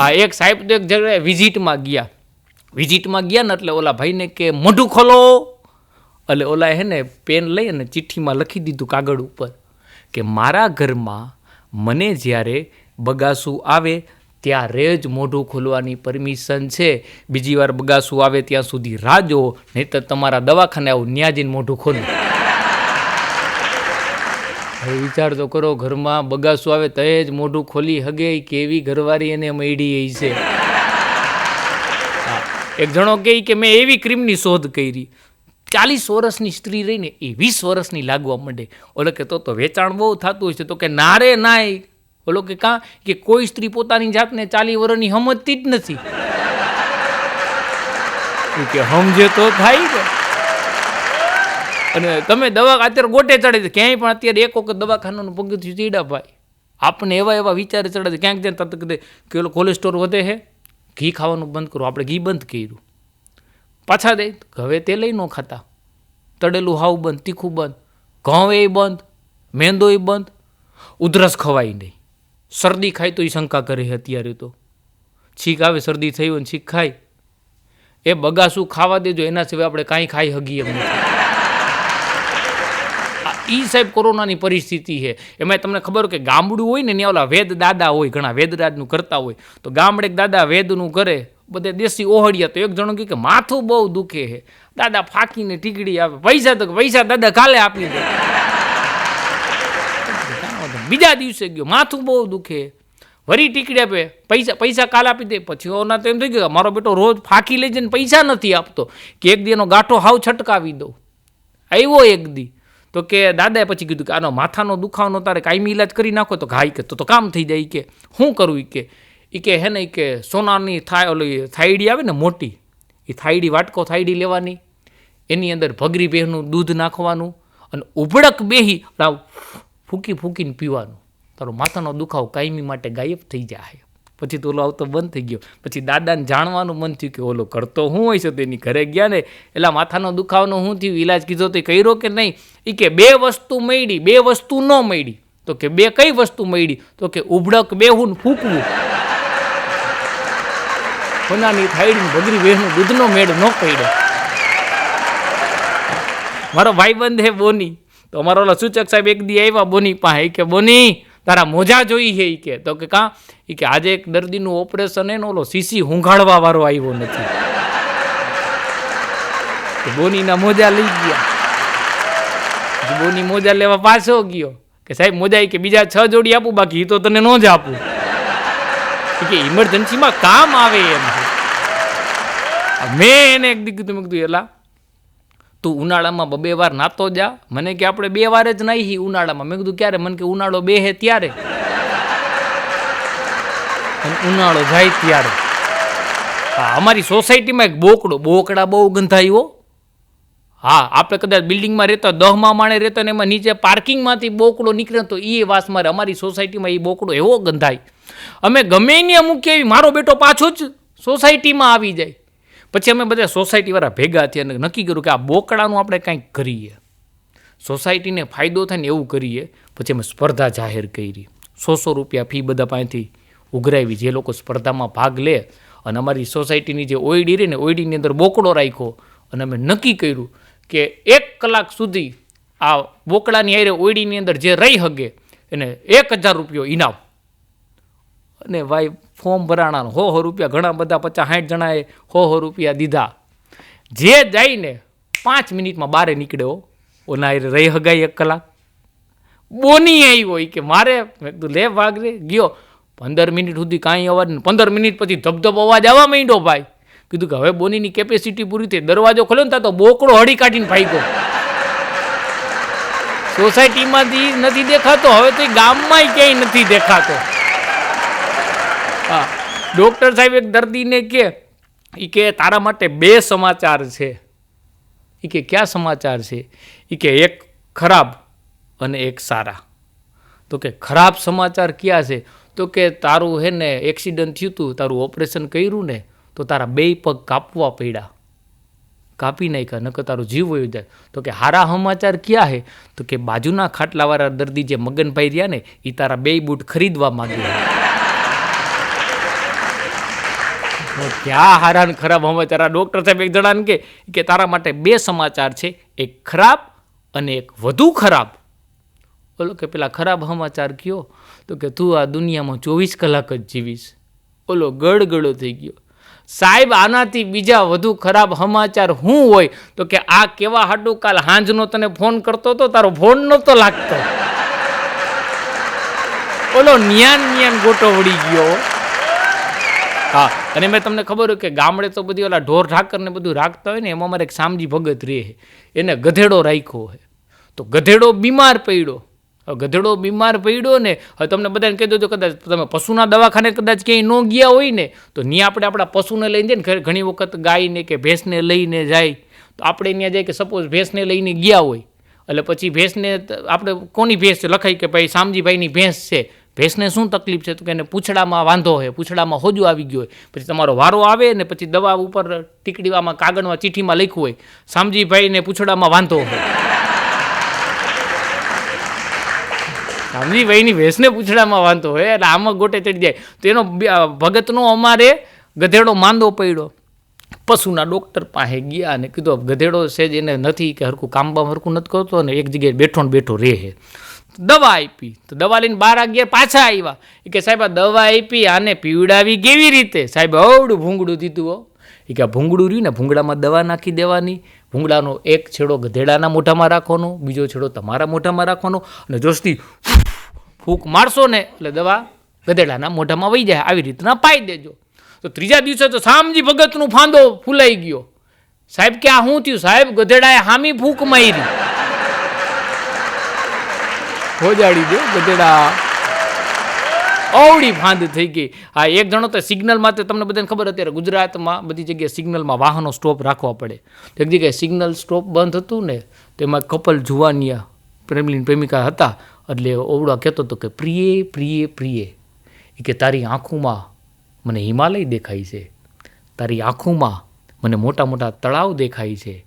હા એક સાહેબ તો એક જગ્યાએ વિઝિટમાં ગયા. વિઝિટમાં ગયા ને એટલે ઓલા ભાઈને કે, મોઢું ખોલો. એટલે ઓલા હે ને પેન લઈ અને ચિઠ્ઠીમાં લખી દીધું કાગળ ઉપર કે, મારા ઘરમાં મને જ્યારે બગાસું આવે ત્યારે જ મોઢું ખોલવાની પરમિશન છે. બીજી વાર બગાસું આવે ત્યાં સુધી રાહ જુઓ નહીં તો તમારા દવાખાને આવું ન્યા મોઢું ખોલું. હવે વિચાર તો કરો, ઘરમાં બગાસું આવે તો જ મોઢું ખોલી હગે કેવી ઘરવાળી એને મળી છે. એક જણો કહે કે મેં એવી ક્રીમની શોધ કરી. ચાલીસ વર્ષની સ્ત્રી રહીને એ વીસ વર્ષની લાગવા માંડે. ઓલો કે તો તો વેચાણ બહુ થતું હશે તો કે ના રે નાય. ઓલો કે કાં? કે કોઈ સ્ત્રી પોતાની જાતને ચાલી વર્ષની સમજતી જ નથી. કે સમજે તો થાય કે અને તમે દવા અત્યારે ગોટે ચડે છે. ક્યાંય પણ અત્યારે એક વખત દવાખાનાનું પગથિયું ચીડા ભાઈ. આપણને એવા એવા વિચાર ચડે છે. ક્યાંક જાય તક કેટલો કોલેસ્ટ્રોલ વધે છે ઘી ખાવાનું બંધ કરો. આપણે ઘી બંધ કર્યું. પાછા દે. હવે તે લઈ ન ખાતા. તળેલું હાવ બંધ, તીખું બંધ. ઘઉં એ બંધ, મેંદો એ બંધ. ઉધરસ ખવાય નહીં. શરદી ખાય તો એ શંકા કરે અત્યારે તો. છીક આવે, શરદી થઈ હોય છીક ખાય. એ બગાસું ખાવા દેજો. એના સિવાય આપણે કાંઈ ખાઈ હગીએ એમ નથી. ઈ સાહેબ કોરોનાની પરિસ્થિતિ છે. એમાં તમને ખબર કે ગામડું હોય ને, ત્યાં ઓલા વેદ દાદા હોય, ઘણા વેદરાજનું કરતા હોય, તો ગામડે દાદા વેદનું કરે, બધે દેશી ઓહળિયા તો એક જણો કે માથું બહુ દુખે છે. દાદા ફાકીને ટીકડી આવે પૈસા તો, પૈસા દાદા કાલે આપી દે. બીજા દિવસે ગયો, માથું બહુ દુખે. વરી ટીકડી આપે, પૈસા પૈસા કાલ આપી દે. પછી ઓના તો એમ થઈ ગયો મારો બેટો રોજ ફાંકી લઈ જઈને પૈસા નથી આપતો. કે એક દી એનો ગાંઠો હાવ છટકાવી દઉં. આવ્યો એક દી. તો કે દાદાએ પછી કીધું કે આનો માથાનો દુખાવાનો તારે કાયમી ઇલાજ કરી નાખો. તો ઘાઈ કે, તો તો કામ થઈ જાય કે શું કરવું કે એ કે હે ને કે સોનાની થાય, ઓલી થાયડી આવે ને મોટી એ થાયડી વાટકો થાયડી લેવાની, એની અંદર ભગરી બેહનું દૂધ નાખવાનું અને ઉભડક બેહી ફૂકી ફૂકીને પીવાનું. તારો માથાનો દુખાવો કાયમી માટે ગાયબ થઈ જાય. પછી તો ઓલો આવતો બંધ થઈ ગયો. પછી દાદાને જાણવાનું મન થયું કે ઓલો કરતો શું હોય છે તેની ઘરે ગયા ને, એટલે માથાનો દુખાવાનો શું થયું, ઈલાજ કીધો તો કર્યો કે નહીં? એ કે બે વસ્તુ મળી બે વસ્તુ ન મળી તો કે બે કઈ વસ્તુ મળી તો કે ઉભડક બેહું ફૂકવું. કોનાની થાળી ભગરી બેહનું દૂધનો મેળ ન પડ્યો. મારો ભાઈબંધ હે બોની. તો અમારો ઓલા સૂચક સાહેબ એક દી આવ્યા બોની પાસે. કે, બોની તારા મોજા જોઈ છે કે. તો કે કાં? એ કે આજે એક દર્દીનું ઓપરેશન એનો ઓલો સીસી હુંઘાડવા વાળો આવ્યો નથી. બોનીના મોજા લઈ ગયા. બોની મોજા લેવા પાછો ગયો. કે સાહેબ મોજા કે બીજા છ જોડી આપું, બાકી એ તો તને ન જ આપું. કે ઇમરજન્સીમાં કામ આવે એમ. મેં એને એક દીકરી તમે કીધું એલા તું ઉનાળામાં બબે વાર નાતો જા. મને કે આપણે બે વાર જ નાહી ઉનાળામાં. મેં કીધું, ક્યારે? મને કે ઉનાળો બે હે ત્યારે. ઉનાળો જાય ત્યારે. હા, અમારી સોસાયટીમાં એક બોકડો, બોકડા બહુ ગંધાયો હા. આપણે કદાચ બિલ્ડિંગમાં રહેતા દહમાં માણે રહેતા ને એમાં નીચે પાર્કિંગમાંથી બોકડો નીકળે તો એ વાસ મારે. અમારી સોસાયટીમાં એ બોકડો એવો ગંધાય. અમે ગમે ત્યાં મૂકીએ એવી મારો બેટો પાછો જ સોસાયટીમાં આવી જાય. પછી અમે બધા સોસાયટીવાળા ભેગા થયા અને નક્કી કર્યું કે આ બોકડાનું આપણે કંઈક કરીએ. સોસાયટીને ફાયદો થાય ને એવું કરીએ. પછી અમે સ્પર્ધા જાહેર કરી. સો સો રૂપિયા ફી બધા પાસેથી ઉઘરાવી. જે લોકો સ્પર્ધામાં ભાગ લે અને અમારી સોસાયટીની જે ઓઈડી રહી ને ઓઈડીની અંદર બોકડો રાખ્યો અને અમે નક્કી કર્યું કે એક કલાક સુધી આ બોકડાની આરે ઓઈડીની અંદર જે રહી હગે એને એક હજાર રૂપિયો ઇનામ. અને ભાઈ ફોર્મ ભરાણા હો હો, રૂપિયા ઘણા બધા પચાસ સાઠ જણાએ હો હો, રૂપિયા દીધા. જે જઈને પાંચ મિનિટમાં બારે નીકળ્યો ઓના રહી હગાઈ એક કલાક. બોની આવ્યો હોય કે મારે, મેં લે ભાગ રે ગયો. પંદર મિનિટ સુધી કાંઈ અવાજ નહીં પંદર મિનિટ પછી ધબધબ અવાજ આવવા માંડ્યો ભાઈ. કીધું કે, હવે બોનીની કેપેસિટી પૂરી થઈ, દરવાજો ખોલ્યો ને તો બોકડો હળી કાઢીને ભાગ્યો. સોસાયટીમાંથી નથી દેખાતો, હવે તો ગામમાં ક્યાંય નથી દેખાતો. હા. ડૉક્ટર સાહેબ એક દર્દીને કે એ કે, તારા માટે બે સમાચાર છે. એ કે, ક્યાં સમાચાર છે? એ કે, એક ખરાબ અને એક સારા. તો કે, ખરાબ સમાચાર ક્યાં છે? તો કે, તારું હે ને, એક્સિડન્ટ થયું હતું તારું ઓપરેશન કર્યું ને, તો તારા બે પગ કાપવા પડ્યા. કાપી નાખ્યા, નકર તારો જીવ વયું જાય. તો કે, હારા સમાચાર ક્યાં હે? તો કે, બાજુના ખાટલાવાળા દર્દી જે મગનભાઈ રહ્યા ને એ તારા બે બૂટ ખરીદવા માંગે ક્યાં હારાન ખરાબ સમાચાર તારા ડૉક્ટર સાહેબ એક જણાને કે કે તારા માટે બે સમાચાર છે. એક ખરાબ અને એક વધુ ખરાબ. ઓલો કે પેલા ખરાબ સમાચાર કયો? તો કે તું આ દુનિયામાં ચોવીસ કલાક જ જીવીશ. ઓલો ગળગળો થઈ ગયો. સાહેબ, આનાથી બીજા વધુ ખરાબ સમાચાર શું હોય? તો કે આ કેવા હાડું કાલ હાંજનો તને ફોન કરતો હતો તારો ફોન નહોતો લાગતો. ઓલો ન્યાન ન્યાન ગોટો વળી ગયો. હા, અને મેં તમને ખબર હોય કે ગામડે તો બધી ઓલા ઢોર ઢાકરને બધું રાખતા હોય ને, એમાં મારે એક સામજી ભગત રહે એને ગધેડો રાખ્યો હોય તો ગધેડો બીમાર પડ્યો. ગધેડો બીમાર પડ્યો ને, હવે તમને બધાને કહી દો કદાચ તમે પશુના દવાખાને કદાચ ક્યાંય ન ગયા હોય ને, તો ત્યાં આપણે આપણા પશુને લઈને જઈએ ને ઘણી વખત ગાયને કે ભેંસને લઈને જાય. તો આપણે ત્યાં જાય કે સપોઝ ભેંસને લઈને ગયા હોય. એટલે પછી ભેંસને આપણે કોની ભેંસ લખાય કે ભાઈ શામજીભાઈની ભેંસ છે. ભેંસને શું તકલીફ છે? તો કે એને પૂંછડામાં વાંધો હોય, પૂંછડામાં હોજો આવી ગયો હોય. પછી તમારો વારો આવે ને પછી દવા ઉપર ટીકડીવામાં, કાગળમાં, ચીઠીમાં લખ્યું હોય. સામજીભાઈને પૂંછડામાં વાંધો હોય. સામજીભાઈની ભેંસને પૂંછડામાં વાંધો હોય, એટલે આમાં ગોટે ચડી જાય. તો એનો ભગતનો અમારે ગધેડો માંદો પડ્યો. પશુના ડૉક્ટર પાસે ગયા અને કીધું ગધેડો છે જ એને નથી કે હરખું કામ બામ હરખું નથી કરતો અને એક જગ્યાએ બેઠો ને બેઠો રહે દવા આપી. તો દવા લઈને બાર અગિયાર પાછા આવ્યા એ કે સાહેબ, આ દવા આપી, આને પીવડાવી કેવી રીતે? સાહેબ અવડું ભૂંગળું દીધું હો. એ કે ભૂંગળું રહ્યું ને, ભૂંગળામાં દવા નાખી દેવાની. ભૂંગળાનો એક છેડો ગધેડાના મોઢામાં રાખવાનો, બીજો છેડો તમારા મોઢામાં રાખવાનો. અને જોશથી ફૂંક મારશો ને, એટલે દવા ગધેડાના મોઢામાં વહી જાય. આવી રીતના પાઈ દેજો. તો ત્રીજા દિવસે તો શામજી ભગતનું ફાંદો ફૂલાઈ ગયો. સાહેબ, કે આ શું થયું? સાહેબ, ગધેડાએ હામી ફૂંક મારી. હોજાડી દો, ગધેડા. અવળી ફાંદ થઈ ગઈ. હા, એક જણો તો સિગ્નલમાં તો તમને બધાને ખબર અત્યારે ગુજરાતમાં બધી જગ્યાએ સિગ્નલમાં વાહનો સ્ટોપ રાખવા પડે. એક જગ્યાએ સિગ્નલ સ્ટોપ બંધ હતું ને તેમાં કપલ જુવાનિયા પ્રેમલીન પ્રેમિકા હતા. એટલે ઓવડા કહેતો હતો કે, પ્રિય પ્રિય પ્રિય એ કે તારી આંખોમાં મને હિમાલય દેખાય છે. તારી આંખોમાં મને મોટા મોટા તળાવ દેખાય છે.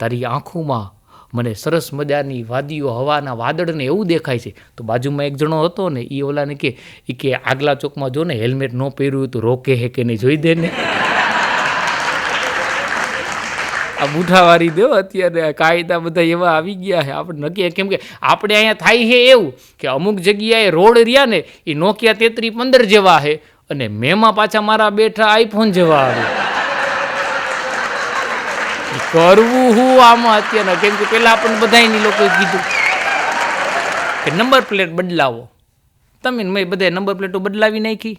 તારી આંખોમાં મને સરસ મજાની વાદીઓ, હવાના વાદળને એવું દેખાય છે. તો બાજુમાં એક જણો હતો ને એ ઓલાને કે એ કે આગલા ચોકમાં જો ને, હેલ્મેટ ન પહેર્યું તો રોકે હે કે નહીં, જોઈ દે ને. આ બુઠાવારી દો અત્યારે કાયદા બધા એવા આવી ગયા છે. આપણે નક્કી કેમ કે, આપણે અહીંયા થાય છે એવું કે અમુક જગ્યાએ રોડ રહ્યા ને એ નોકિયા તેત્રી પંદર જેવા છે અને મેમાં પાછા મારા બેઠા આઈફોન જેવા આવે. કરવું હું આમાં અત્યારના? કેમ કે પેલા આપણને બધાયની લોકોએ કીધું કે નંબર પ્લેટ બદલાવો. તમે મેં બધા નંબર પ્લેટો બદલાવી નાખી.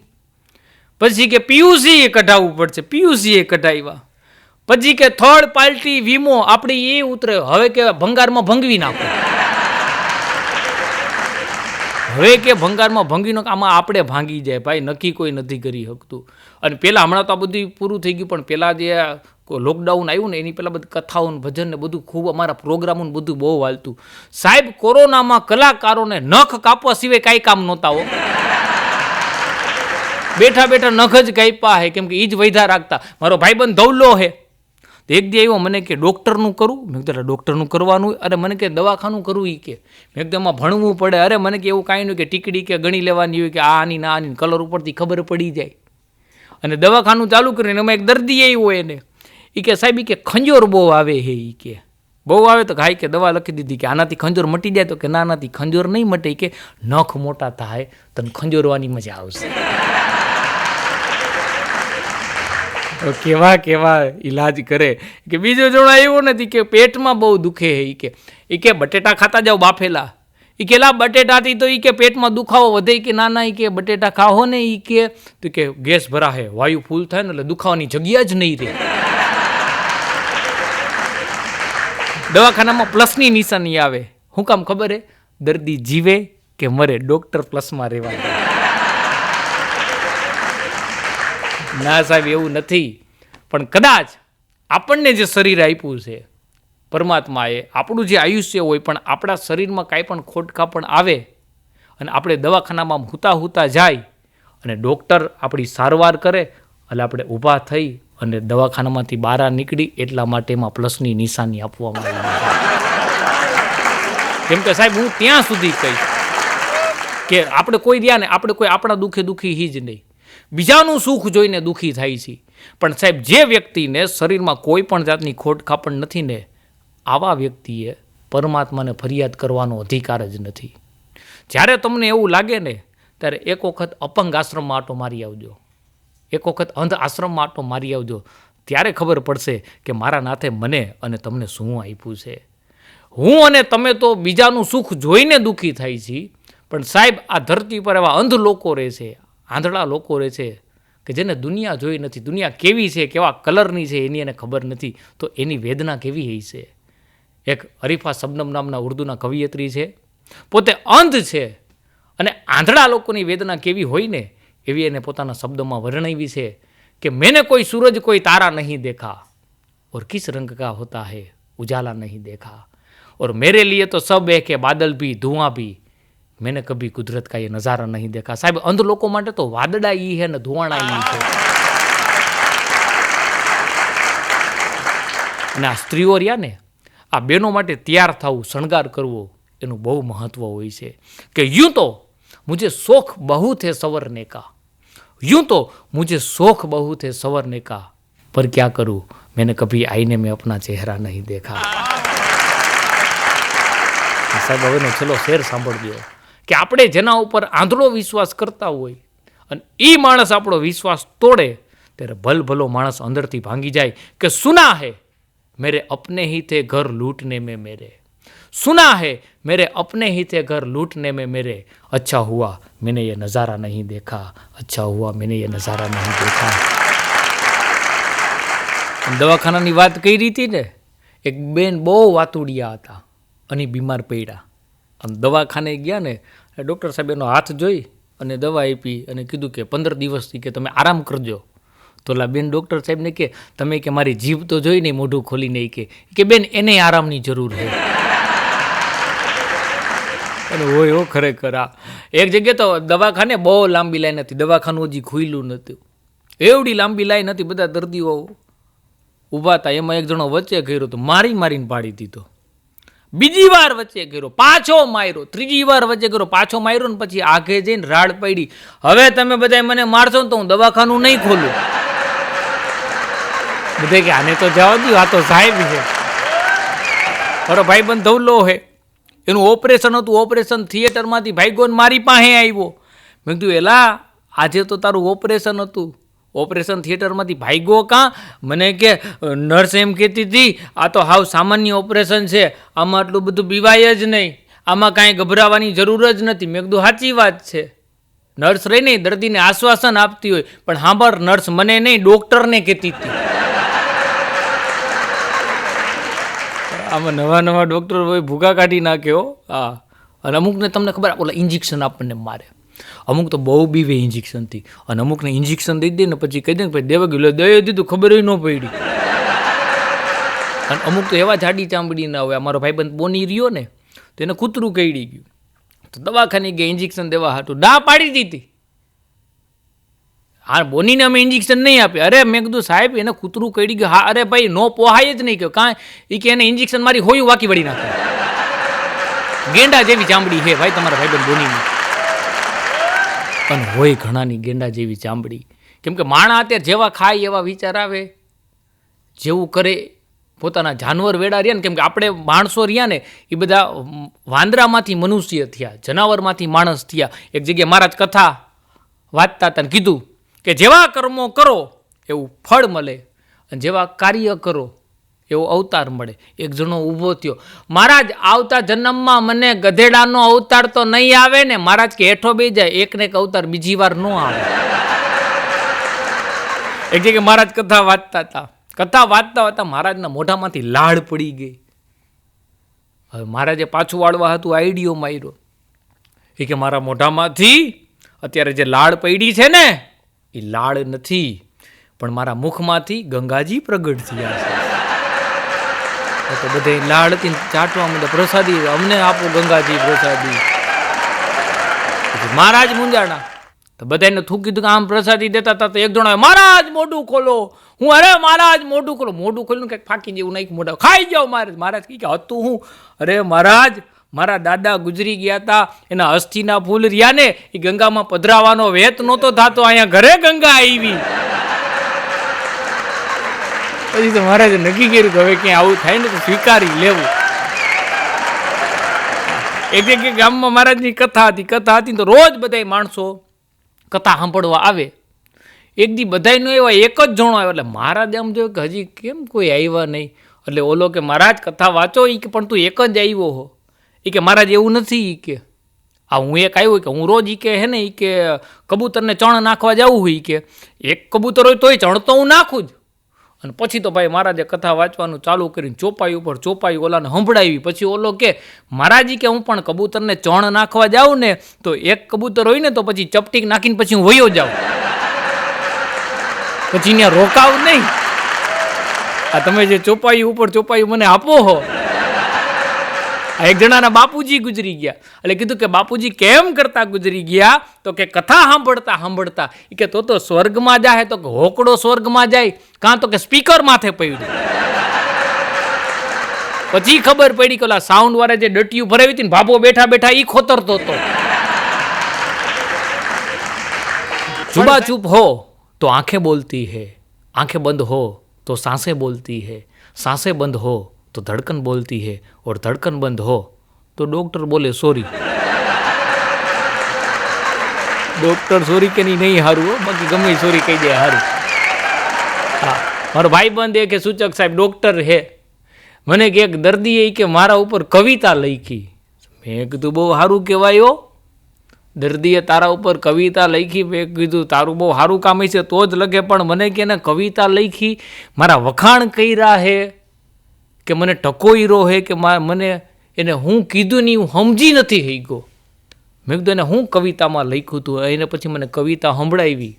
પછી કે પીયુસી એ કઢાવવું પડશે. પીયુસી એ કઢાવ્યા. પછી કે થર્ડ પાર્ટી વીમો આપણે એ ઉતરે. હવે કે ભંગારમાં ભંગવી નાખો. હવે કે ભંગારમાં ભંગી નાખો. આમાં આપણે ભાંગી જાય. ભાઈ, નક્કી કોઈ નથી કરી શકતું. અને પહેલાં હમણાં તો આ બધું પૂરું થઈ ગયું, પણ પહેલાં જે લોકડાઉન આવ્યું ને એની પહેલાં બધી કથાઓ ભજન ને બધું ખૂબ અમારા પ્રોગ્રામોને બધું બહુ હાલતું. સાહેબ, કોરોનામાં કલાકારોને નખ કાપવા સિવાય કાંઈ કામ નહોતા હો. બેઠા બેઠા નખ જ કાપ્યા હે, કેમ કે એ જ વૈધા રાખતા. મારો ભાઈબંધ ધવલો હે. તો એક દી આવ્યો, મને કે ડૉક્ટરનું કરું? મેં કીધું ડૉક્ટરનું કરવાનું. અરે મને કે, દવાખાનું કરવું એ કે. મેં કીધું, એમાં ભણવું પડે. અરે મને કે, એવું કાંઈ નહીં કે ટીકડી કે ગણી લેવાની હોય કે આ આની ના આની કલર ઉપરથી ખબર પડી જાય. અને દવાખાનું ચાલુ કરીને એમાં એક દર્દી હોય એને. એ કે, સાહેબ એ કે ખંજોર બહુ આવે હે એ કે. બહુ આવે તો હાઈ કે, દવા લખી દીધી કે આનાથી ખંજોર મટી જાય તો કે ના, આનાથી ખંજોર નહીં મટે. કે, નખ મોટા થાય, તને ખંજોરવાની મજા આવશે. તો કેવા કેવા ઈલાજ કરે. કે, બીજો જણા એવો નથી કે પેટમાં બહુ દુખે હે એ કે. એ કે, બટેટા ખાતા જાઓ બાફેલા. એ કેલા બટેટાથી તો એ કે પેટમાં દુખાવો વધે કે, ના ના એ કે, બટેટા ખાઓ ને એ કે. તો કે, ગેસ ભરાહે, વાયુ ફૂલ થાય ને એટલે દુખાવાની જગ્યા જ નહીં રહે. દવાખાનામાં પ્લસની નિશાની આવે. શું કામ ખબર હે? દર્દી જીવે કે મરે? ડોક્ટર પ્લસમાં રહેવા ના સાહેબ, એવું નથી. પણ કદાચ આપણને જે શરીર આપ્યું છે, પરમાત્માએ, આપણું જે આયુષ્ય હોય પણ આપણા શરીરમાં કાંઈ પણ ખોટકા પણ આવે અને આપણે દવાખાનામાં હુતા હુતા જાય અને ડૉક્ટર આપણી સારવાર કરે, એટલે આપણે ઊભા થઈ અને દવાખાનામાંથી બહાર નીકળી એટલા માટે એમાં પ્લસની નિશાની આપવામાં આવી કેમ કે સાહેબ, હું ત્યાં સુધી કહીશ કે આપણે કોઈ રહ્યા ને, આપણે કોઈ આપણા દુઃખે દુઃખી હી જ નહીં. બીજાનું સુખ જોઈને દુઃખી થાય છે. પણ સાહેબ, જે વ્યક્તિને શરીરમાં કોઈ પણ જાતની ખોટ ખાપણ નથી ને, આવા વ્યક્તિએ પરમાત્માને ફરિયાદ કરવાનો અધિકાર જ નથી. જ્યારે તમને એવું લાગે ને, ત્યારે એક વખત અપંગ આશ્રમમાં આટો મારી આવજો. એક વખત અંધ આશ્રમમાં આટો મારી આવજો. ત્યારે ખબર પડશે કે મારા નાથે મને અને તમને શું આપ્યું છે. હું અને તમે તો બીજાનું સુખ જોઈને દુઃખી થાય છીએ પણ સાહેબ, આ ધરતી પર એવા અંધ લોકો રહે છે, આંધળા લોકો રહે છે, કે જેને દુનિયા જોઈ નથી, દુનિયા કેવી છે, કેવા કલરની છે, એની એને ખબર નથી, તો એની વેદના કેવી હશે એક અરીફા શબનમ નામના ઉર્દુના કવિયત્રી છે. પોતે અંધ છે અને આંધળા લોકોની વેદના કેવી હોય ને એવી એને પોતાના શબ્દોમાં વર્ણવી છે કે મેને કોઈ સૂરજ કોઈ તારા નહીં દેખા, ઓર किस રંગ કા હોતા है ઉજાલા નહીં દેખા? ઓર मेरे लिए तो सब एक है बादल भी धुआं भी मैंने कभी कुदरत का ये नज़ारा नहीं देखा સાહેબ, અંધ લોકો માટે તો વાદળા ઈ હે ને ધુવાણા ઈ છે અને આ સ્ત્રીઓ રહ્યા ને, આ બહેનો માટે તૈયાર થવું, શણગાર કરવો, એનું બહુ મહત્ત્વ હોય છે કે યું તો મુજે શોખ બહુ થે સવરને કા. यूं तो मुझे शौक बहुत है संवरने का पर क्या करूं मैंने कभी आईने में अपना चेहरा नहीं देखा આ સાહેબ હવેનો છેલ્લો શેર સાંભળજો કે આપણે જેના ઉપર આંધળો વિશ્વાસ કરતા હોય અને એ માણસ આપણો વિશ્વાસ તોડે ત્યારે ભલ ભલો માણસ અંદરથી ભાંગી જાય કે સુના હે મેરે અપને ही थे घर लूटने में मेरे सुना है मेरे अपने ही थे घर लूटने में मेरे अच्छा हुआ मैंने ये नज़ारा नहीं देखा अच्छा हुआ मैंने ये नज़ारा नहीं देखा દવાખાનાની વાત કરી હતી ને એક બેન બહુ વાતુડિયા હતા અને બીમાર પડ્યા આમ દવાખાને ગયા ને ડૉક્ટર સાહેબ એનો હાથ જોઈ અને દવા આપી અને કીધું કે પંદર દિવસથી કે તમે આરામ કરજો તો લા બેન ડૉક્ટર સાહેબને કે તમે કે મારી જીભ તો જોઈ નહીં મોઢું ખોલીને ઈ કે કે બેન એને આરામની જરૂર છે અને હોય હો, ખરેખર આ. એક જગ્યાએ તો દવાખાને બહુ લાંબી લાઈન હતી. દવાખાનું હજી ખુલ્લું નહોતું. એવડી લાંબી લાઈન હતી, બધા દર્દીઓ ઊભા હતા. એમાં એક જણો વચ્ચે કર્યો તો મારી મારીને પાડી દીધો. બીજી વાર વચ્ચે કર્યો પાછો માર્યો. ત્રીજી વાર વચ્ચે કર્યો પાછો માર્યો ને પછી આગે જઈને રાડ પડી. હવે તમે બધા મને મારશો ને તો હું દવાખાનું નહીં ખોલું. બધે કે આને તો જવા દઉં આ તો સાહેબ છે. ભાઈ ભાઈબંધ ધવલો હે એનું ઓપરેશન હતું, ઓપરેશન થિયેટરમાંથી ભાઈગોન મારી પાસે આવ્યો. મેં કીધું, એલા, આજે તો તારું ઓપરેશન હતું. ઓપરેશન થિયેટરમાંથી ભાઈગો કાં? મને કે નર્સ એમ કહેતી હતી, આ તો હાવ સામાન્ય ઓપરેશન છે, આમાં આટલું બધું બીવાય જ નહીં, આમાં કાંઈ ગભરાવાની જરૂર જ નથી. મેં કીધું સાચી વાત છે. નર્સ રહી નહીં દર્દીને આશ્વાસન આપતી હોય, પણ સાંભળ નર્સ મને નહીં, ડૉક્ટરને કહેતી હતી. આમાં નવા નવા ડૉક્ટર હોય ભૂકા કાઢી નાખ્યો હા. અને અમુકને તમને ખબર ઓલા ઇન્જેક્શન આપણને મારે. અમુક તો બહુ બીવે ઇન્જેક્શનથી અને અમુકને ઇન્જેક્શન દઈ દે ને પછી કહી દે ને ભાઈ, દેવા ગયું. દઈ દીધું, ખબર ન પડી. અને અમુક તો એવા જાડી ચામડી ના હોય. અમારો ભાઈબંધ બોની રહ્યો ને, તો એને કૂતરું કઈડી ગયું. તો દવાખાને ગયા ઇન્જેક્શન દેવા હતું ડા પાડી દીધી. હા, બોનીને અમે ઇન્જેક્શન નહીં આપીએ. અરે, મેં કીધું, સાહેબ, એને કૂતરું કરી ગયું હા, અરે ભાઈ, નો પોહાય જ નહીં કહ્યું કાંઈ. એ કે એને ઇન્જેક્શન મારી હોયું, વાકી વળી નાખે. ગેંડા જેવી ચામડી છે ભાઈ તમારા ભાઈબંધ બોનીની. પણ હોય ઘણાની ગેંડા જેવી ચામડી. કેમ કે માણા અત્યારે જેવા ખાય એવા વિચાર આવે. જેવું કરે, પોતાના જાનવર વેડા રહ્યા ને, કેમ કે આપણે માણસો રહ્યા ને એ બધા વાંદરામાંથી મનુષ્ય થયા, જનાવરમાંથી માણસ થયા. એક જગ્યાએ મહારાજ કથા વાંચતા હતા કીધું કે જેવા કર્મો કરો, એવું ફળ મળે અને જેવા કાર્ય કરો, એવો અવતાર મળે. એક જણો ઊભો થયો, મહારાજ, આવતા જન્મમાં મને ગધેડાનો અવતાર તો નહીં આવે ને? મહારાજ કે હેઠો બે જાય, એકને એક અવતાર બીજી વાર ન આવે. એક જગ્યાએ મહારાજ કથા વાંચતા હતા. કથા વાંચતા હતા મહારાજના મોઢામાંથી લાળ પડી ગઈ. હવે મહારાજે પાછું વાળવા હતું, આઈડિયો માર્યો. એ કે, મારા મોઢામાંથી અત્યારે જે લાળ પડી છે ને એ લાળ નથી, પણ મારા મુખમાંથી ગંગાજી પ્રગટ થયા છે. તો બધે લાળથી ચાટવા માંડ્યા, પ્રસાદી, અમને આપો ગંગાજી પ્રસાદી. મહારાજ મુંજાણા, તો બધાને થૂકી કે આમ પ્રસાદી દેતા હતા, તો એક જણા મહારાજ, મોઢું ખોલો. હું, અરે, મહારાજ, મોઢું ખોલો. મોઢું ખોલ્યું કંઈક ફાકી જેવું નાખ્યું, મોઢા, ખાઈ જાઓ, મહારાજ. મહારાજ કે, હતું હું. અરે, મહારાજ મારા દાદા ગુજરી ગયા હતા એના અસ્થિના ફૂલ રહ્યા ને એ ગંગામાં પધરાવાનો વેત નહોતો થતો, અહીંયા ઘરે ગંગા આવી પછી તો મહારાજે નક્કી કર્યું કે હવે ક્યાંય આવું થાય ને તો સ્વીકારી લેવું. એક એક ગામમાં મહારાજની કથા હતી કથા હતી તો રોજ બધાય માણસો કથા સાંભળવા આવે. એક દી બધાયનો એવા એક જ જણો આવ્યો, એટલે મહારાજ આમ જોયું કે હજી કેમ કોઈ આવ્યા નહીં? એટલે ઓલો કે, મહારાજ, કથા વાંચો એ કે, પણ તું એક જ આવ્યો હો. એ કે મહારાજ એવું નથી એ કે. આ હું એક આવ્યો કે હું રોજ એ કે હે ને એ કે કબૂતરને ચણ નાખવા જવું હોય કે. એક કબૂતર હોય તોય ચણ તો હું નાખું જ. અને પછી તો ભાઈ મહારાજે કથા વાંચવાનું ચાલુ કરીને ચોપાઈ ઉપર ચોપાઈ ઓલાને સંભળાવી. પછી ઓલો કે મહારાજી કે હું પણ કબૂતરને ચણ નાખવા જાઉં ને તો એક કબૂતર હોય ને તો પછી ચપટીક નાખીને પછી હું વયો જાઉં. પછી ત્યાં રોકાવ નહીં. આ તમે જે ચોપાઈ ઉપર ચોપાઈ મને આપો હો. એક જણાના બાપુજી ગુજરી ગયા. એટલે કીધું કે બાપુજી કેમ કરતા ગુજરી ગયા? તો કે કથા સાંભળતા સાંભળતા. કે તો તો સ્વર્ગમાં જાય તો કે હોકડો સ્વર્ગમાં જાય. કાં તો કે સ્પીકર માથે પડ્યું પછી ખબર પડી કે ઓલા સાઉન્ડ વાળા જે ડટિયું ભરાવી હતી ને ભાભો બેઠા બેઠા એ ખોતરતો હતો. ચુબા ચૂપ હો, તો આંખે બોલતી હે. આંખે બંધ હો, તો સાંસે બોલતી હે. સાંસે બંધ હો तो धड़कन बोलती है और धड़कन बंद हो तो डॉक्टर बोले सॉरी ડોક્ટર સોરી કે નહીં નહીં હારું હો બાકી ગમે ઈ સોરી કહી દે હારું હા મારો ભાઈબંધ એ કે સૂચક સાહેબ ડોક્ટર હે મને કે એક દર્દીએ ઈ કે મારા ઉપર કવિતા લખી મેં કીધું બહુ સારું કહેવાય હો દર્દીએ તારા ઉપર કવિતા લખી મેં કીધું તારું બહુ સારું કામ છે તો જ લખે પણ મને કે એને કવિતા લખી મારા વખાણ કર્યા હે કે મને ટકોઈરો હે કે મને એને હું કીધું નહીં હું સમજી નથી થઈ ગયો મેં કીધું એને હું કવિતામાં લખ્યું હતું એને પછી મને કવિતા સંભળાવી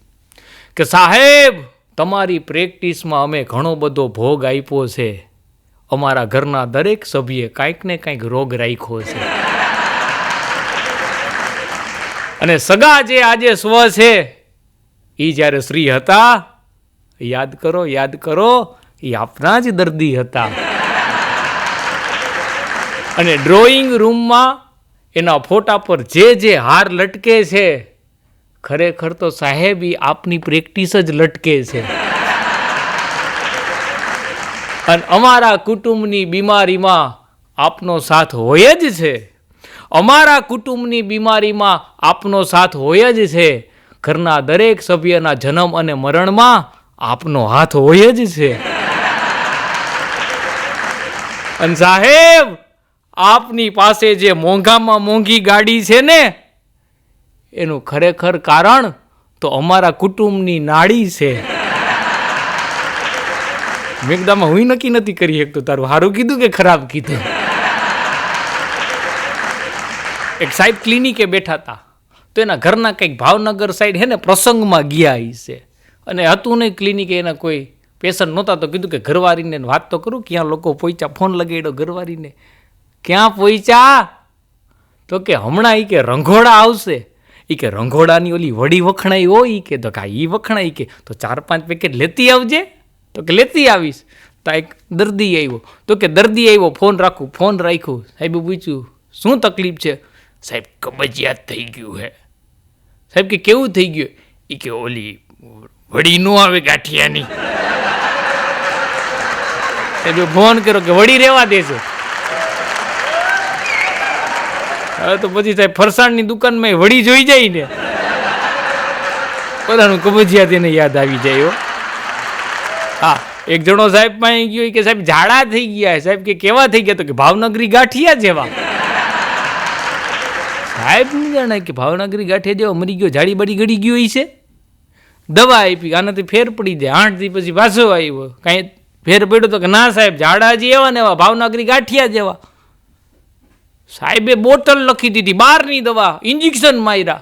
કે સાહેબ, તમારી પ્રેક્ટિસમાં અમે ઘણો બધો ભોગ આપ્યો છે. અમારા ઘરના દરેક સભ્યે કાંઈક ને કાંઈક રોગ રાખ્યો છે. અને સગા જે આજે સ્વ છે એ જ્યારે શ્રી હતા, યાદ કરો યાદ કરો એ આપના જ દર્દી હતા. અને ડ્રોઈંગ રૂમમાં એના ફોટા પર જે જે હાર લટકે છે, ખરેખર તો સાહેબ એ આપની પ્રેક્ટિસ જ લટકે છે. અને અમારા કુટુંબની બીમારીમાં આપનો સાથ હોય જ છે. અમારા કુટુંબની બીમારીમાં આપનો સાથ હોય જ છે. ઘરના દરેક સભ્યના જન્મ અને મરણમાં આપનો હાથ હોય જ છે. અને સાહેબ આપની પાસે જે મોંઘામાં મોંઘી ગાડી છે ને, એનું ખરેખર કારણ તો અમારા કુટુંબની નાડી છે. મેઘદામાં હું નક્કી નથી કરી શકતો તારું. સારું કીધું કે ખરાબ કીધું? એક સાહેબ ક્લિનિકે બેઠા હતા. તો એના ઘરના કંઈક ભાવનગર સાઈડ હે ને, પ્રસંગમાં ગયા છે. અને હતું નહીં ક્લિનિકે એના કોઈ પેશન્ટ નહોતા, તો કીધું કે ઘરવાળીને વાત તો કરું, ક્યાં લોકો પહોંચ્યા ફોન લગાડ્યો ઘરવાળીને. ક્યાં પહોંચ્યા તો કે હમણાં એ કે રંઘોડા આવશે. ઈ કે રંઘોડાની ઓલી વડી વખણાઈ હોય કે, તો કા એ વખણાઈ કે. તો ચાર પાંચ પેકેટ લેતી આવજે. તો કે લેતી આવીશ. તો એક દર્દી આવ્યો તો કે દર્દી આવ્યો ફોન રાખું, ફોન રાખ્યું. સાહેબે પૂછ્યું, શું તકલીફ છે? સાહેબ, કબજિયાત થઈ ગયું હે. સાહેબ કે, કેવું થઈ ગયું? એ કે, ઓલી વડી નો આવે ગાંઠિયાની. સાહેબે ફોન કર્યો કે, વડી રહેવા દેશે હવે તો પછી સાહેબ ફરસાણની દુકાનમાં વડી જોઈ જાય ને. બધાનું કબજિયાત એને યાદ આવી જાય હો. હા, એક જણો સાહેબ પાસે ગયો કે સાહેબ ઝાડા થઈ ગયા સાહેબ કે કેવા થઈ ગયા તો કે ભાવનગરી ગાંઠિયા જેવા. સાહેબ નહીં જાણે કે ભાવનગરી ગાંઠિયા જેવો મરી ગયો, જાડી બાડી ગળી ગયો છે. દવા આપી, આનાથી ફેર પડી જાય. આઠ દી પછી પાછો આવ્યો. કાંઈ ફેર પડ્યો તો કે ના સાહેબ, ઝાડા હજી એવા ને એવા ભાવનગરી ગાંઠિયા જેવા. સાહેબે બોટલ લખી દીધી, બહારની દવા ઇન્જેક્શન માર્યા.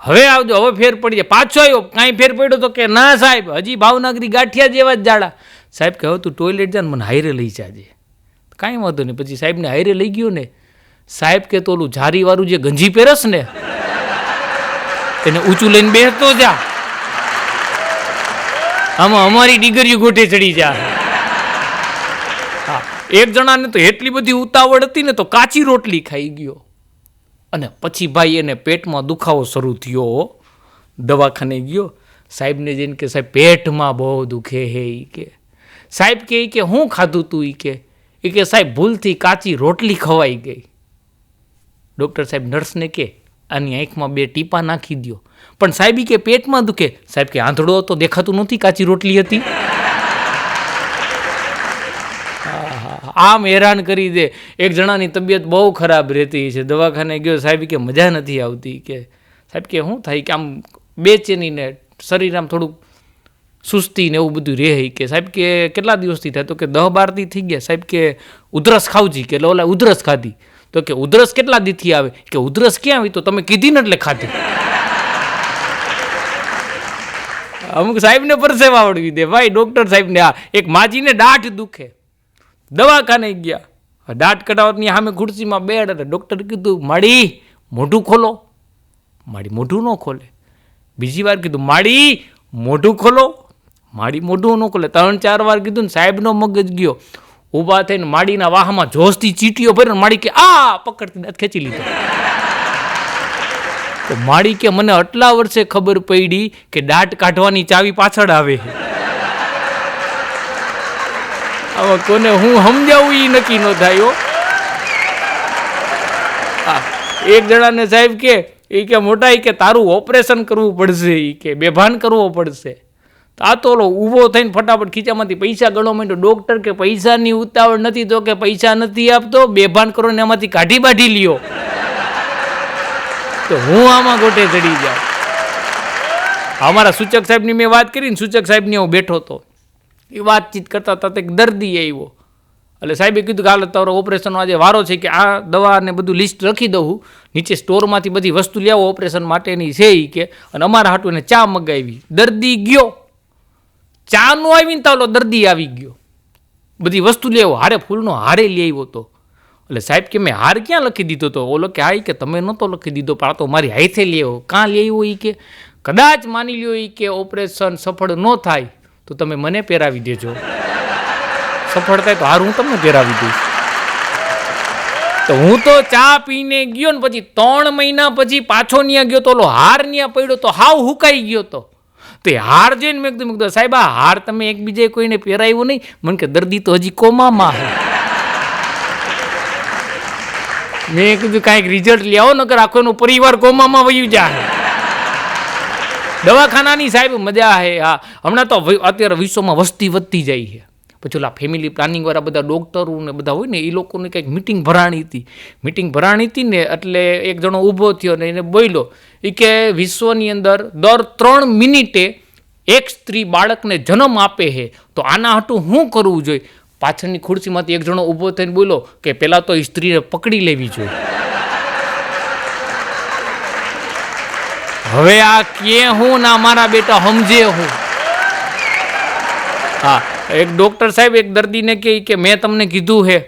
હવે આવજો, હવે ફેર પડી જાય. પાછો આવ્યો, કાંઈ ફેર પડ્યો તો કે, ના સાહેબ, હજી ભાવનગરી ગાંઠિયા જેવા જ જાડા સાહેબ કે હવે તું ટોયલેટ જા ને મને હાઈરે લઈ જાજે. કાંઈ વાંધો નહીં, પછી સાહેબને હાઈરે લઈ ગયો ને, સાહેબ કે તો, ઓલું જારીવાળું જે ગંજી પહેરસ ને, એને ઊંચું લઈને બેસતો જા. આમાં અમારી ડીગરીઓ ગોઠે ચડી જા. એક જણાને તો એટલી બધી ઉતાવળ હતી ને તો કાચી રોટલી ખાઈ ગયો. અને પછી ભાઈ એને પેટમાં દુખાવો શરૂ થયો. દવાખાને ગયો. સાહેબને જઈને કે, સાહેબ, પેટમાં બહુ દુખે હે એ કે. સાહેબ કે એ કે, હું ખાધું તું? એ કે. એ કે, સાહેબ, ભૂલથી કાચી રોટલી ખવાઈ ગઈ. ડૉક્ટર સાહેબ નર્સને કે, આની આંખમાં બે ટીપા નાખી દ્યો. પણ સાહેબ કે, પેટમાં દુખે. સાહેબ કે, આંધળો તો દેખાતું નથી કાચી રોટલી હતી. આમ હેરાન કરી દે. એક જણાની તબિયત બહુ ખરાબ રહેતી છે. દવાખાને ગયો, સાહેબ કે મજા નથી આવતી કે. સાહેબ કે શું થાય કે આમ બેચેનીને શરીર આમ થોડુંક સુસ્તી ને એવું બધું રહે કે. સાહેબ કે કેટલા દિવસથી થાય? તો કે દહ બારથી થઈ ગયા. સાહેબ કે ઉધરસ ખાવજી કે. ઓલા ઉધરસ ખાધી. તો કે ઉધરસ કેટલા દીથી આવે? કે ઉધરસ ક્યાં આવી તો તમે કીધી ને એટલે ખાધી. અમુક સાહેબને પરસેવા આવડવી દે. ભાઈ ડૉક્ટર સાહેબને આ એક માજીને દાઢ દુખે. દવાખાને ગયા. દાંત કઢાવતની સામે ખુરશીમાં બેડ અને ડૉક્ટર કીધું, માડી, મોઢું ખોલો. માડી મોઢું ન ખોલે. બીજી વાર કીધું, માડી, મોઢું ખોલો. માડી મોઢું ન ખોલે. ત્રણ, ચાર વાર કીધું ને સાહેબનો મગજ ગયો. ઊભા થઈને માડીના વાહમાં જોશથી ચીટીઓ ભરીને માડી કે, આ! પકડતી ખેંચી લીધો. તો માડી કે, મને આટલા વર્ષે ખબર પડી કે દાંત કાઢવાની ચાવી પાછળ આવે આમાં કોને હું સમજાવું એ નક્કી ન થાય એક જણાને સાહેબ કે એ કે મોટા એ કે તારું ઓપરેશન કરવું પડશે એ કે બેભાન કરવો પડશે. તો આ તો ઓલો ઊભો થઈને ફટાફટ ખીચામાંથી પૈસા ગણો માંડ્યો. ડૉક્ટર કે પૈસાની ઉતાવળ નથી, તો કે પૈસા નથી આપતો, બેભાન કરો ને એમાંથી કાઢી બાઢી લ્યો. તો હું આમાં ગોટે ચડી જાઉં. અમારા સૂચક સાહેબની મેં વાત કરી ને સૂચક સાહેબની હું બેઠો હતો એ વાતચીત કરતા હતા એક દર્દી આવ્યો. એટલે સાહેબે કીધું કે હાલ તારો ઓપરેશનનો આજે વારો છે કે આ દવા ને બધું લિસ્ટ લખી દઉં નીચે સ્ટોરમાંથી બધી વસ્તુ લેવો ઓપરેશન માટેની છે એ કે. અને અમારા હાટું એને ચા મગાવી. દર્દી ગયો. ચા નો આવીને તો દર્દી આવી ગયો. બધી વસ્તુ લેવો હારે ફૂલનો હારે લઈ આવ્યો તો. એટલે સાહેબ કે મેં હાર ક્યાં લખી દીધો તો? ઓલો કે હા કે તમે નહોતો લખી દીધો, પણ આ તો મારી હાથે લેવો કાં આવ્યો એ કે? કદાચ માની લ્યો એ કે ઓપરેશન સફળ ન થાય. તો તમે મને પહેરાવી દેજો. સફળ થાય તો હાર, હું તમને પહેરાવી દઈશ. તો હું તો ચા પીને ગયો ને પછી ત્રણ મહિના પછી પાછો ન્યા ગયો તો ઓલો હાર ન્યા પડ્યો તો હાવ હુકાઈ ગયો તો. તો એ હાર જોઈને મેં કીધું મેં કીધું, સાહેબ, આ હાર તમે એકબીજે કોઈને પહેરાવ્યો નહીં. મને કે દર્દી તો હજી કોમામાં હે. મેં કીધું, કાંઈક રિઝલ્ટ લઈ આવો નકર આખો એનો પરિવાર કોમામાં વયું જાય દવાખાનાની સાહેબ, મજા હે, હા. હમણાં તો અત્યારે વિશ્વમાં વસ્તી વધતી જાય છે. પછી ઓલા ફેમિલી પ્લાનિંગવાળા બધા ડૉક્ટરો ને બધા હોય ને એ લોકોની કંઈક મિટિંગ ભરાણી હતી. મિટિંગ ભરાણી હતી ને, એટલે એક જણો ઊભો થયો ને એને બોલ્યો એ કે, વિશ્વની અંદર દર ત્રણ મિનિટે એક સ્ત્રી બાળકને જન્મ આપે છે. તો આના હાટું શું કરવું જોઈએ? પાછળની ખુરશીમાંથી એક જણો ઊભો થઈને બોલો કે પહેલાં તો એ સ્ત્રીને પકડી લેવી જોઈએ. હવે આ કે હું ના મારા બેટા સમજે હું? હા, એક ડૉક્ટર સાહેબ એક દર્દીને કહે કે મેં તમને કીધું છે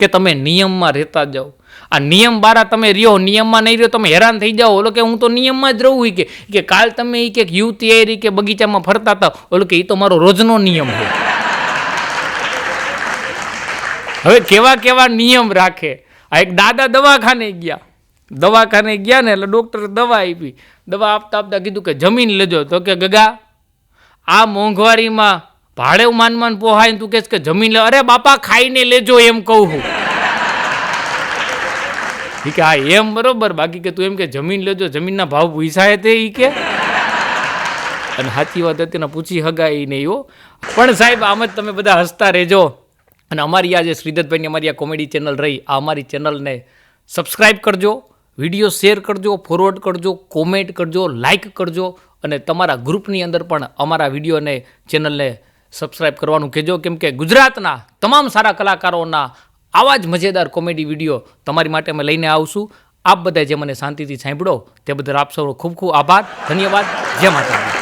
કે તમે નિયમમાં રહેતા જાઓ. આ નિયમ બારા તમે રહ્યો, નિયમમાં નહીં રહ્યો, તમે હેરાન થઈ જાઓ. ઓલો કે હું તો નિયમમાં જ રહું કે કે કાલ તમે એ કે યુવતી આવી કે બગીચામાં ફરતા હતા. ઓલો કે એ તો મારો રોજનો નિયમ હોય હવે કેવા કેવા નિયમ રાખે. આ એક દાદા દવાખાને ગયા. દવાખાને ગયા ને એટલે ડૉક્ટરે દવા આપી. દવા આપતા આપતા કીધું કે જમીન લેજો. તો કે ગગા, આ મોંઘવારીમાં ભાડે માન માન પોહાય તું કહેશ કે જમીન લે. અરે બાપા, ખાઈને લેજો એમ કહું હું. ઠીક હા, એમ બરોબર. બાકી કે તું એમ કે જમીન લેજો. જમીનના ભાવ પૂછાય તે ઈ કે. અને સાચી વાત હતી પૂછી એ નહીં હો પણ સાહેબ, આમ જ તમે બધા હસતા રહેજો. અને અમારી આ જે શ્રીધરભાઈની અમારી આ કોમેડી ચેનલ રહી, આ અમારી ચેનલને સબસ્ક્રાઈબ કરજો. વીડિયો શેર કરજો ફોરવર્ડ કરજો કોમેન્ટ કરજો લાઇક કરજો અને તમારા ગ્રુપની અંદર પણ અમારા વિડીયોને ચેનલને સબસ્ક્રાઈબ કરવાનું કહેજો. કેમ કે ગુજરાતના તમામ સારા કલાકારોના આવા જ મજેદાર કોમેડી વીડિયો તમારી માટે અમે લઈને આવશું. આપ બધા જે મને શાંતિથી સાંભળો તે બદલ આપ સૌનો ખૂબ ખૂબ આભાર. ધન્યવાદ. જય માતા